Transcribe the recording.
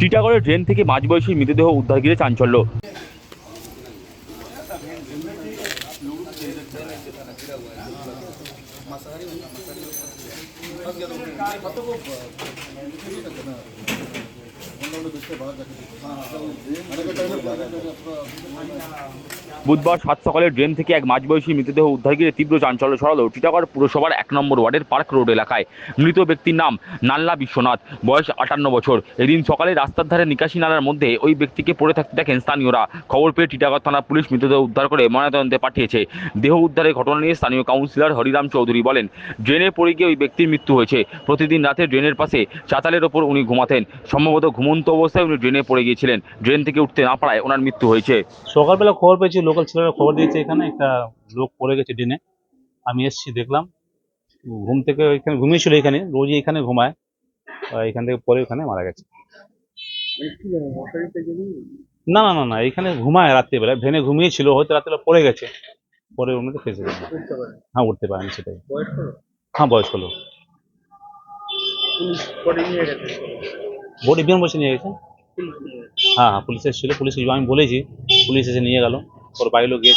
টিটাগড়ের drain থেকে মাঝবয়সী মৃতদেহ উদ্ধার ঘিরে চাঞ্চল্য। বুধবার সাত সকালে ড্রেন থেকে এক মাঝবয়সী মৃতদেহ উদ্ধার ঘিরে তীব্র চাঞ্চল্য ছড়ালো। টিটাগড় পুরসভার এক নম্বর ওয়ার্ডের পার্ক রোড এলাকায়। মৃত ব্যক্তির নাম নাল্লা বিশ্বনাথ, বয়স আটান্ন বছর। এদিন সকালে রাস্তার ধারে নিকাশি নালার মধ্যে ওই ব্যক্তিকে পড়ে থাকতে দেখেন স্থানীয়রা। খবর পেয়ে টিটাগড় থানা পুলিশ মৃতদেহ উদ্ধার করে ময়নাতদন্তে পাঠিয়েছে। দেহ উদ্ধারের ঘটনা নিয়ে স্থানীয় কাউন্সিলর হরিরাম চৌধুরী বলেন, ড্রেনে পড়ে গিয়ে ওই ব্যক্তির মৃত্যু হয়েছে। প্রতিদিন রাতে ড্রেনের পাশে চাতালের ওপর উনি ঘুমাতেন। সম্ভবত ঘুমন্ত অবস্থায় উনি ড্রেনে পড়ে গিয়েছিলেন। ড্রেন থেকে উঠতে না পারায় ওনার মৃত্যু হয়েছে। সকালবেলা খবর পেয়েছি লোকাল ছেলেরা খবর দিয়েছে এখানে একটা লোক পড়ে গেছে ড্রেনে আমি এসেছি দেখলাম। ঘুম থেকে এখানে ঘুমিয়েছিল এখানে রোজই এখানে ঘুমায়। এখান থেকে পরে ওখানে মারা গেছে। না না না না এখানে ঘুমায় রাত্রিবেলা। ভেনে ঘুমিয়েছিল হয়তো রাত্রিবেলা পড়ে গেছে। পরে মধ্যে ফেসে গেছে। হ্যাঁ উঠতে পারেন সেটাই। হ্যাঁ বয়স্ক লোক। বডি ইভিএম বসে নিয়ে গেছে। হ্যাঁ হ্যাঁ পুলিশ এসেছিল, পুলিশ আমি বলেছি, পুলিশ এসে নিয়ে গেল। ওর বাড়ির লোক গিয়ে